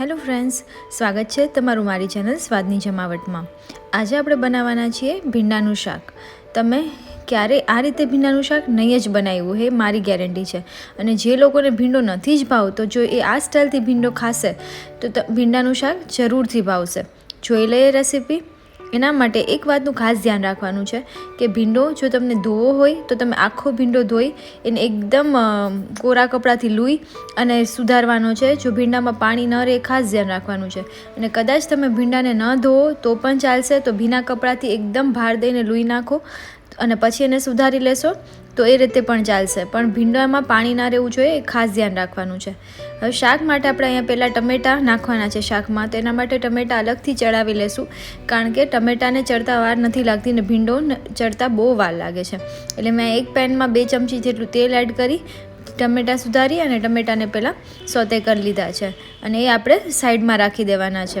Hello friends, સ્વાગત છે તમારું મારી ચેનલ સ્વાદની જમાવટમાં. આજે આપણે બનાવવાના છીએ ભીંડાનું શાક. તમે ક્યારે આ રીતે ભીંડાનું શાક નહીં જ બનાવ્યું, એ મારી ગેરંટી છે. અને જે લોકોને ભીંડો નથી જ ભાવતો, જો એ આ સ્ટાઇલથી ભીંડો ખાશે, તો ભીંડાનું શાક જરૂરથી ભાવશે. જોઈ લઈએ રેસીપી. એના માટે એક વાતનું ખાસ ધ્યાન રાખવાનું છે કે ભીંડો જો તમને ધોવો હોય તો તમે આખો ભીંડો ધોઈ એને એકદમ કોરા કપડાથી લૂઈ અને સુધારવાનો છે. જો ભીંડામાં પાણી ન રહે, ખાસ ધ્યાન રાખવાનું છે. અને કદાચ તમે ભીંડાને ન ધોવો તો પણ ચાલશે. તો ભીના કપડાથી એકદમ ભાર દઈને લૂઈ નાખો અને પછી એને સુધારી લેશો તો એ રીતે પણ ચાલશે. પણ ભીંડામાં પાણી ના રહેવું જોઈએ, એ ખાસ ધ્યાન રાખવાનું છે. હવે શાક માટે આપણે અહીંયા પહેલાં ટમેટાં નાખવાના છે શાકમાં. તો એના માટે ટમેટાં અલગથી ચડાવી લેશું. કારણ કે ટમેટાને ચડતા વાર નથી લાગતી ને ભીંડો ચડતા બહુ વાર લાગે છે. એટલે મેં એક પેનમાં બે ચમચી જેટલું તેલ એડ કરી, ટમેટાં સુધારી અને ટમેટાને પહેલાં સોતે કરી લીધા છે. અને એ આપણે સાઈડમાં રાખી દેવાના છે.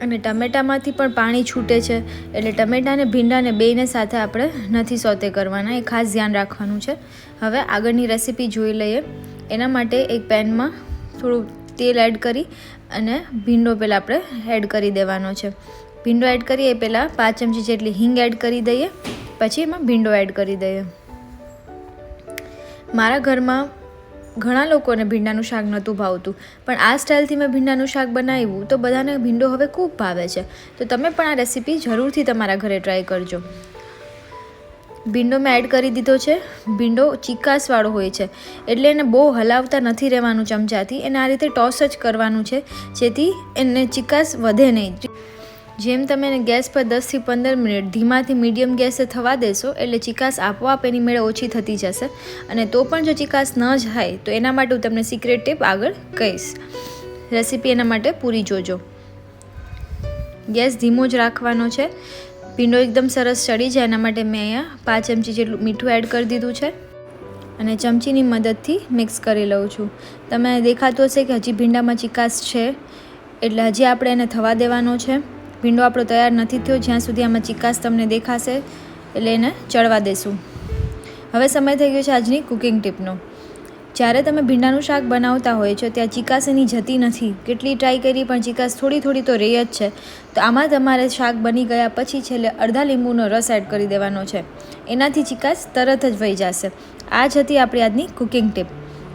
અને ટમેટામાંથી પણ પાણી છૂટે છે. એટલે ટમેટાને, ભીંડાને બેયને સાથે આપણે નથી સોતે કરવાના. એ ખાસ ધ્યાન રાખવાનું છે. હવે આગળની રેસીપી જોઈ લઈએ. એના માટે એક પેનમાં થોડું તેલ એડ કરી અને ભીંડો પહેલાં આપણે એડ કરી દેવાનો છે. ભીંડો એડ કરીએ પહેલાં પાંચ ચમચી જેટલી હિંગ એડ કરી દઈએ, પછી એમાં ભીંડો એડ કરી દઈએ. મારા ઘરમાં ઘણા લોકોને ભીંડાનું શાક નહોતું ભાવતું, પણ આ સ્ટાઇલથી મેં ભીંડાનું શાક બનાવ્યું તો બધાને ભીંડો હવે ખૂબ ભાવે છે. તો તમે પણ આ રેસીપી જરૂરથી તમારા ઘરે ટ્રાય કરજો. ભીંડો મેં એડ કરી દીધો છે. ભીંડો ચીકાસવાળો હોય છે. એટલે એને બહુ હલાવતા નથી રહેવાનું ચમચાથી. એને આ રીતે ટોસ જ કરવાનું છે. જેથી એને ચીકાસ વધે નહીં. જેમ તમે એને ગેસ પર દસથી પંદર મિનિટ ધીમાથી મીડિયમ ગેસે થવા દેશો, એટલે ચિકાસ આપોઆપ એની મેળે ઓછી થતી જશે. અને તો પણ જો ચિકાસ ન જાય તો એના માટે હું તમને સિક્રેટ ટીપ આગળ કહીશ. રેસીપી એના માટે પૂરી જોજો. ગેસ ધીમો જ રાખવાનો છે. ભીંડો એકદમ સરસ ચડી જાય એના માટે મેં અહીંયા પાંચ ચમચી જેટલું મીઠું એડ કરી દીધું છે. અને ચમચીની મદદથી મિક્સ કરી લઉં છું. તમે દેખાતું હશે કે હજી ભીંડામાં ચિકાસ છે. એટલે હજી આપણે એને થવા દેવાનો છે. ભીંડો આપણો તૈયાર નથી થયો, જ્યાં સુધી આમાં ચિકાસ તમને દેખાશે. એટલે એને ચડવા દેશું. હવે સમય થઈ ગયો છે આજની કુકિંગ ટીપનો જ્યારે તમે ભીંડાનું શાક બનાવતા હોય છો, ત્યાં ચિકાસ એની જતી નથી. કેટલી ટ્રાય કરી, પણ ચિકાસ થોડી થોડી તો રહી જ છે. તો આમાં તમારે શાક બની ગયા પછી છેલ્લે અડધા લીંબુનો રસ એડ કરી દેવાનો છે. એનાથી ચિકાસ તરત જ વહી જશે. આ જ હતી આપણી આજની કુકિંગ ટીપ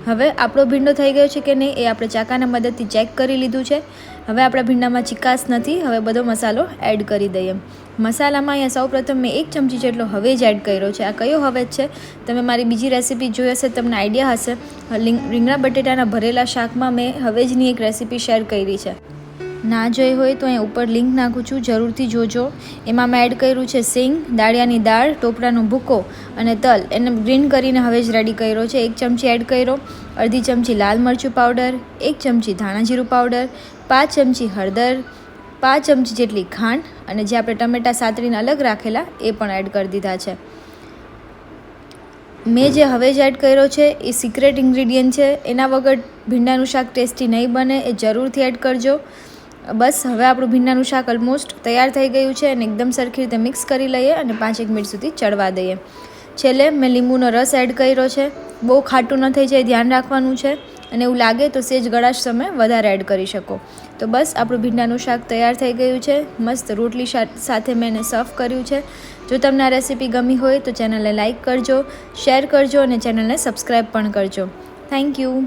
હવે આપણો ભીંડો થઈ ગયો છે કે નહીં એ આપણે ચાકાના મદદથી ચેક કરી લીધું છે. હવે આપણા ભીંડામાં ચિકાસ નથી, હવે બધો મસાલો એડ કરી દઈએ. મસાલામાં અહીંયા સૌપ્રથમ મેં એક ચમચી જેટલો હવેજ એડ કર્યો છે. આ કયો હવેજ છે? તમે મારી બીજી રેસીપી જોઈ હશે, તમને આઈડિયા હશે. રીંગણા બટેટાના ભરેલા શાકમાં મેં હવેજની એક રેસીપી શેર કરી છે. ના જોઈ હોય તો અહીંયા ઉપર લિંક નાખું છું, જરૂરથી જોજો. એમાં મેં એડ કર્યું છે સિંગ, દાળિયાની દાળ, ટોપરાનો ભૂકો અને તલ. એને ગ્રીન કરીને હવે જ રેડી કર્યો છે. એક ચમચી એડ કર્યો, અડધી ચમચી લાલ મરચું પાવડર એક ચમચી ધાણા જીરું પાવડર પાંચ ચમચી હળદર, પાંચ ચમચી જેટલી ખાંડ અને જે આપણે ટમેટાં સાતરીને અલગ રાખેલા એ પણ એડ કરી દીધા છે. મેં જે હવે જ એડ કર્યો છે એ સિક્રેટ ઇન્ગ્રીડિયન્ટ છે. એના વગર ભીંડાનું શાક ટેસ્ટી નહીં બને, એ જરૂરથી એડ કરજો. બસ, હવે આપણું ભીંડાનું શાક ઓલમોસ્ટ તૈયાર થઈ ગયું છે અને એકદમ સરખી રીતે મિક્સ કરી લઈએ અને પાંચેક મિનિટ સુધી ચડવા દઈએ. છેલ્લે મેં લીંબુનો રસ એડ કર્યો છે. બહુ ખાટું ન થઈ જાય, ધ્યાન રાખવાનું છે. અને એવું લાગે તો સેજ ગળાશ તમે વધારે એડ કરી શકો. તો બસ, આપણું ભીંડાનું શાક તૈયાર થઈ ગયું છે. મસ્ત રોટલી સાથે મેં એને સર્વ કર્યું છે. જો તમને આ રેસીપી ગમી હોય તો ચેનલને લાઇક કરજો શેર કરજો અને ચેનલને સબસ્ક્રાઈબ પણ કરજો. Thank you